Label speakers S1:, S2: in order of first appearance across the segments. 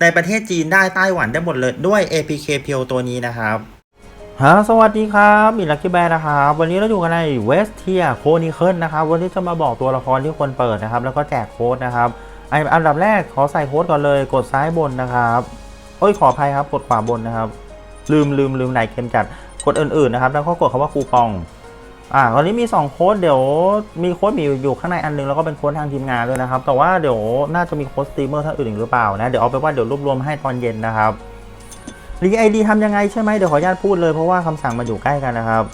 S1: ในประเทศจีนได้ไต้หวันได้หมดเลยด้วย APK เพียวตัวนี้นะครับฮะสวัสดีครับมีลักกี้แบร์นะครับ วันนี้เราอยู่กันในเวสเทียโคนิเคิลนะครับ วันนี้จะมาบอกตัวละครที่ควรเปิดนะครับ แล้วก็แจกโค้ดนะครับไออันดับแรกขอใส่โค้ดก่อนเลย กดซ้ายบนนะครับโอ้ยขออภัยครับ กดขวาบนนะครับ ลืมลืมลืมไหนเกมจัด กดอื่นๆนะครับ แล้วก็กดคำว่าคูปอง อ่าตอนนี้มี 2 โค้ดเดี๋ยวมีโค้ดมีอยู่ข้างในอันนึงแล้วก็เป็นโค้ดทางทีมงานด้วยนะครับ แต่ว่าเดี๋ยวน่าจะมีโค้ดสตรีมเมอร์ท่านอื่นอีกหรือเปล่านะ เดี๋ยวเอาไปว่าเดี๋ยวรวบรวมให้ตอนเย็นนะครับรีไอดีทำยังไงใช่ไหมเดี๋ยวขออนุญาตพูดเลยเพราะว่าคำสั่งมันอยู่ใกล้กันนะครับ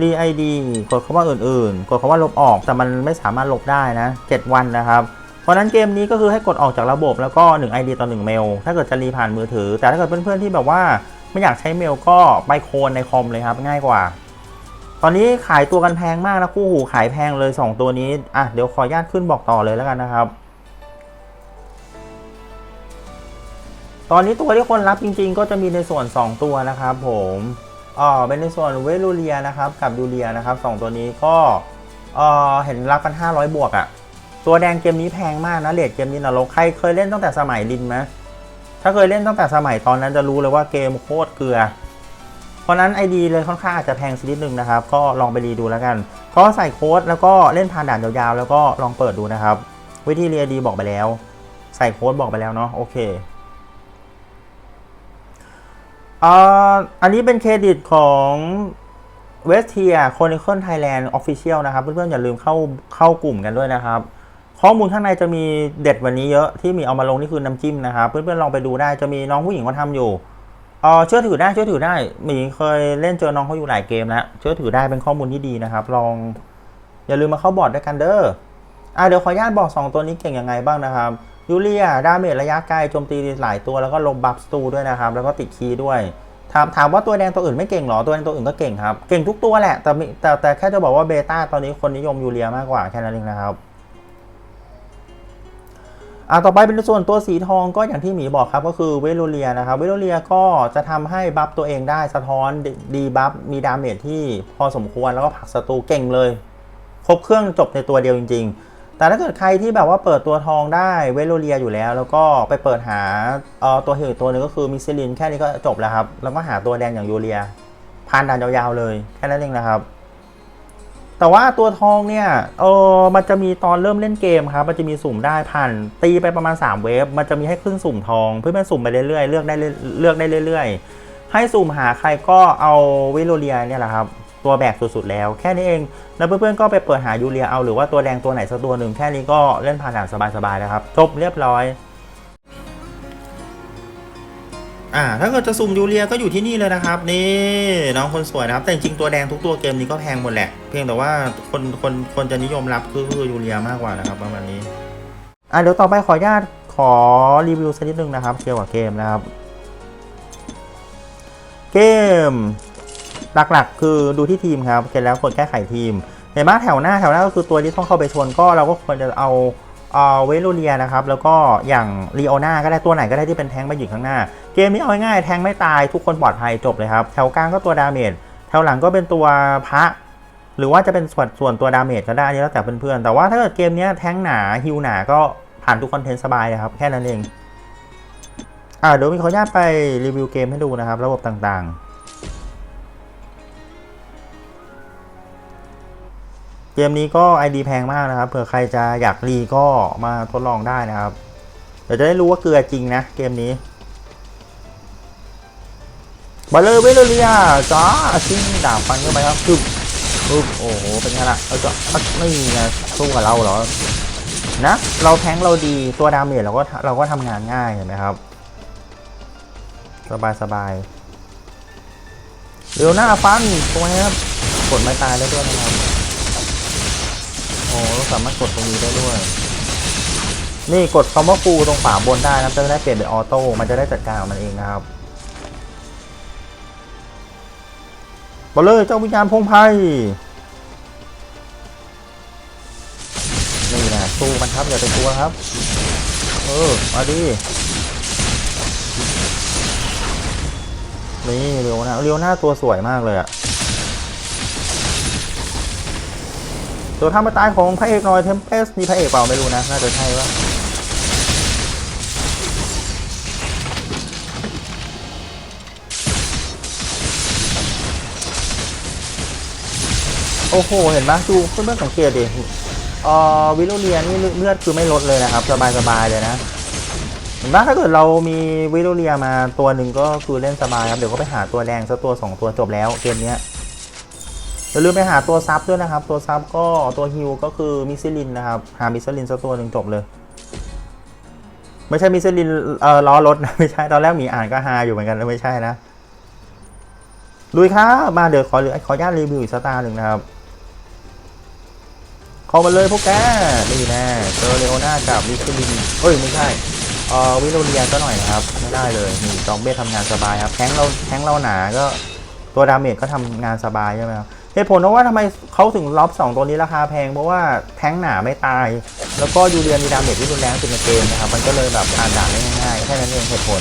S1: รีไอดีกดคำว่าอื่นๆ กดคำว่าลบออกแต่มันไม่สามารถลบได้นะ 7 วันนะครับ เพราะฉะนั้นเกมนี้ก็คือให้กดออกจากระบบแล้วก็ 1 ID ต่อ1เมล ถ้าเกิดจะรีผ่านมือถือ แต่ถ้าเกิดเพื่อนๆที่แบบว่าไม่อยากใช้เมลก็ไปโคนในคอมเลยครับง่ายกว่า ตอนนี้ขายตัวกันแพงมากนะคู่หูขายแพงเลย 2 ตัวนี้ อะ เดี๋ยวขออนุญาตขึ้นบอกต่อเลยแล้วกันนะครับ ตอนนี้ตัวที่คนรับจริงๆ ก็จะมีในส่วน 2 ตัวนะครับผมอ๋อเป็นในส่วนเวลูเลียนะครับ กับยูเลียนะครับ2ตัวนี้ก็เออเห็นรับกัน 500 บวกอะ่ะ ตัวแดงเกมนี้แพงมากนะเลดเกมนี้นะเราใครเคยเล่นตั้งแต่สมัยลินไหมถ้าเคยเล่นตั้งแต่สมัยตอนนั้นจะรู้เลยว่าเกมโคตรเกลือ เพราะนั้น ID เลยค่อนข้างอาจจะแพงสักนิดนึงนะครับ ก็ลองไปรีดูแล้วกัน ก็ใส่โค้ดแล้วก็เล่นผ่านด่านยาวๆ แล้วก็ลองเปิดดูนะครับ วิธีเรียดีบอกไปแล้ว ใส่โค้ดบอกไปแล้วเนาะโอเคอ่าอันนี้เป็นเครดิตของเวสเทียโคนิเคิลไทยแลนด์ออฟฟิเชียลนะครับ เพื่อนๆ อย่าลืมเข้าเข้ากลุ่มกันด้วยนะครับ ข้อมูลข้างในจะมีเด็ดวันนี้เยอะที่มีเอามาลงนี่คือน้ำจิ้มนะครับ เพื่อนๆ ลองไปดูได้จะมีน้องผู้หญิงเขาทำอยู่ เออเชื่อถือได้เชื่อถือได้หมีเคยเล่นเจอน้องเขาอยู่หลายเกมแล้วเชื่อถือได้เป็นข้อมูลที่ดีนะครับ ลองอย่าลืมมาเข้าบอร์ดด้วยกันเด้ออะเดี๋ยวขออนุญาตบอก 2 ตัวนี้เก่งยังไงบ้างนะครับยูเลียดาเมจระยะไกลโจมตีหลายตัวแล้วก็ลบบัฟสตูด้วยนะครับ แล้วก็ติดคีด้วยถามถามว่าตัวแดงตัวอื่นไม่เก่งหรอตัวแดงตัวอื่นก็เก่งครับ เก่งทุกตัวแหละแต่แต่แต่แค่จะบอกว่าเบต้าตอนนี้คนนิยมยูเลียมากกว่าแค่นั้นเองนะครับ อ่าต่อไปเป็นส่วนตัวสีทองก็อย่างที่หมีบอกครับก็คือเวโรเลียนะครับเวโรเลียก็จะทำให้บัฟตัวเองได้สะท้อนดีบัฟมีดาเมจที่พอสมควรแล้วก็ผลักศัตรูเก่งเลย ครบเครื่องจบในตัวเดียวจริง ๆ แต่ถ้าเกิดใครที่แบบว่าเปิดตัวทองได้เวโรเลียอยู่แล้ว แล้วก็ไปเปิดหาเอ่อตัวเฮลตัวหนึงก็คือมิซิลินแค่นี้ก็จบแล้วครับแล้วก็หาตัวแดงอย่างยูเลียผ่านด่านยาวๆเลยแค่นั้นเองนะครับ แต่ว่าตัวทองเนี่ย เออมันจะมีตอนเริ่มเล่นเกมครับ มันจะมีสุ่มได้ผ่านตีไปประมาณ 3 เวฟ มันจะมีให้ขึ้นสุ่มทอง เพื่อเป็นสุ่มไปเรื่อยๆ เลือกได้เลือกได้เรื่อยๆ ให้สุ่มหาใครก็เอาวิโรเลียเนี่ยแหละครับ ตัวแบกสุดๆแล้ว แค่นี้เอง แล้วเพื่อนๆก็ไปเปิดหายูเลียเอาหรือว่าตัวแดงตัวไหนสักตัวหนึ่งแค่นี้ก็เล่นผ่านด่านสบายๆแล้วครับ จบเรียบร้อย อ่าถ้าเกิดจะสุ่มยูเลียก็อยู่ที่นี่เลยนะครับ นี่น้องคนสวยนะครับ แต่จริงตัวแดงทุกตัวเกมนี้ก็แพงหมดแหละ เพียงแต่ว่าคนคนคนจะนิยมรับคือคือยูเลียมากกว่านะครับประมาณนี้อ่าเดี๋ยวต่อไปขออนุญาตขอรีวิวสักนิดนึงนะครับเกี่ยวกับเกมนะครับ เกม หลักๆ คือดูที่ทีมครับเสร็จแล้วกดแก้ไขทีมเห็นไหมแถวหน้าแถวหน้าก็คือตัวที่ต้องเข้าไปชนก็เราก็ควรจะเอา เอเวโรเลียนะครับ แล้วก็อย่างลีโอนาก็ได้ตัวไหนก็ได้ที่เป็นแทงค์มาอยู่ข้างหน้า เกมนี้เอาง่ายๆแทงไม่ตายทุกคนปลอดภัยจบเลยครับแถวกลางก็ตัวดาเมจแถวหลังก็เป็นตัวพระ หรือว่าจะเป็นส่วนส่วนตัวดาเมจก็ได้นนี้แล้วแต่เพื่อนๆแต่ว่าถ้าเกิดเกมนี้แทงหนาฮิวหนาก็ผ่านทุกคอนเทนต์สบายเลยครับแค่นั้นเองอ่าเดี๋ยวมีขออนุญาตไปรีวิวเกมให้ดูนะครับ ระบบต่างๆ เกมนี้ก็ ID แพงมากนะครับ เผื่อใครจะอยากรีก็มาทดลองได้นะครับ เดี๋ยวจะได้รู้ว่าเกลือจริงนะ เกมนี้บอลเลอร์เวลเลียจ้าซิ่งดาบฟันเข้าไปครับปึ๊บปึ๊บโอ้โห เป็นไงล่ะเราจะไม่ไงสู้กับเราเหรอ นะ เราแทงเราดีตัวดาเมจเราก็เราก็ทำงานง่ายเห็นไหมครับ สบายสบายเร็วหน้าฟันตัวนี้ครับกดไม่ตายได้ด้วยนะครับ สามารถกดตรงนี้ได้ด้วย นี่กดคำว่าฟูตรงฝาบนได้นะจะได้เปลี่ยนเป็นออโต้ มันจะได้จัดการมันเองนะครับมาเลยเจ้าวิญญาณพงไพ่นี่นะสู้มันครับอย่าไปกลัวครับ เออ มาดิ นี่เร็วนะเร็วหน้าตัวสวยมากเลยอะ ตัวท่ามาตายของพระเอกหน่อยเทมเพสนี่พระเอกเปล่าไม่รู้นะ น่าจะใช่ปะโอ้โห เห็นไหมดูเพื่อนๆสังเกตดิเอ่อวิโรเลียนี่เลือดคือไม่ลดเลยนะครับ สบายๆเลยนะเห็นปะถ้าเกิดเรามีวิโรเลียมาตัวหนึ่งก็คือเล่นสบายครับ เดี๋ยวก็ไปหาตัวแดงสักตัวสองตัวจบแล้วเกมเนี้ย อย่าลืมไปหาตัวซับด้วยนะครับ ตัวซับก็ตัวฮิวก็คือมิซิลินนะครับ หามิซิลินสักตัวหนึ่งจบเลย ไม่ใช่มิซิลินเอ่อล้อรถนะไม่ใช่ตอนแรกมีอ่านก็ฮาอยู่เหมือนกันแล้วไม่ใช่นะลุยครับมาเดี๋ยวขอขออนุญาตรีวิวอีกสตาร์หนึ่งนะครับเข้ามาเลยพวกแกนี่แน่เจอเลโอนากับมิชลินเอ้ยไม่ใช่เออวิโรเลียก็หน่อยนะครับไม่ได้เลยนี่จองเบ้ทำงานสบายครับแทงเราแทงเราหนาก็ตัวดาเมจก็ทำงานสบายใช่ไหมครับ เหตุผลเพราะว่าทำไมเขาถึงล็อบสองตัวนี้ราคาแพงเพราะว่าแทงหนาไม่ตาย แล้วก็ยูเรียมีดาเมจที่รุนแรงสุดในเกมนะครับมันก็เลยแบบอ่านด่าได้ง่ายๆแค่นั้นเองเหตุผล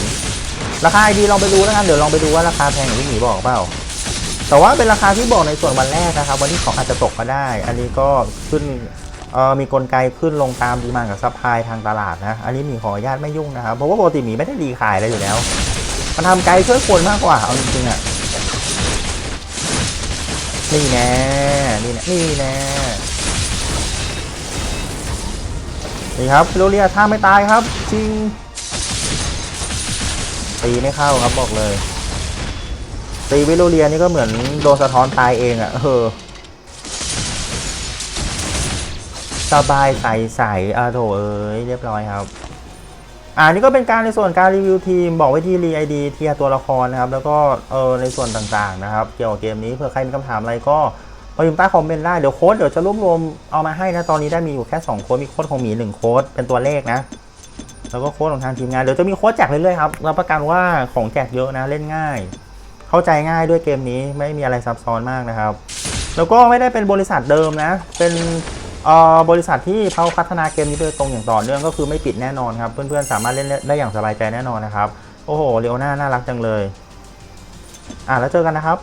S1: ราคาดีลองไปดูแล้วกันเดี๋ยวลองไปดูว่าราคาแพงอย่างที่หมีบอกเปล่าแต่ว่าเป็นราคาที่บอกในส่วนวันแรกนะครับ วันที่ของอาจจะตกก็ได้ อันนี้ก็ขึ้นมีกลไกขึ้นลงตามดีมานกับซัพพลายทางตลาดนะ อันนี้หมีขออนุญาตไม่ยุ่งนะครับ เพราะว่าปกติหมีไม่ได้รีขายอะไรอยู่แล้ว มันทำไกลช่วยคนมากกว่า เอาจริงๆอะ นี่แน่นี่แน่นี่แน่นี่ครับโรเลียท่าไม่ตายครับ จริง ตีไม่เข้าครับบอกเลย ตีวิโรเลียนี่ก็เหมือนโดนสะท้อนตายเองอะ่ะเออสบายใสใสอะโถเอ้ยเรียบร้อยครับ อ่านี่ก็เป็นการในส่วนการรีวิวทีมบอกไว้ที่รีไอดีเทียตัวละครนะครับ แล้วก็เออในส่วนต่างๆนะครับ เกี่ยวกับเกมนี้เผื่อใครมีคำถามอะไรก็มาพิมพ์ใต้คอมเมนต์ได้เดี๋ยวโค้ดเดี๋ยวจะรวบรวมเอามาให้นะตอนนี้ได้มีอยู่แค่2โค้ดมีโค้ดของหมี1โค้ดเป็นตัวเลขนะ แล้วก็โค้ดของทางทีมงานเดี๋ยวจะมีโค้ดแจกเรื่อยๆครับรับประกันว่าของแจกเยอะนะเล่นง่าย เข้าใจง่ายด้วยเกมนี้ไม่มีอะไรซับซ้อนมากนะครับ แล้วก็ไม่ได้เป็นบริษัทเดิมนะ เป็น บริษัทที่เขาพัฒนาเกมนี้โดยตรงอย่างต่อเนื่องก็คือไม่ปิดแน่นอนครับ เพื่อนๆสามารถเล่นได้อย่างสบายใจแน่นอนนะครับ โอ้โหเลโอน่าน่ารักจังเลย อะแล้วเจอกันนะครับ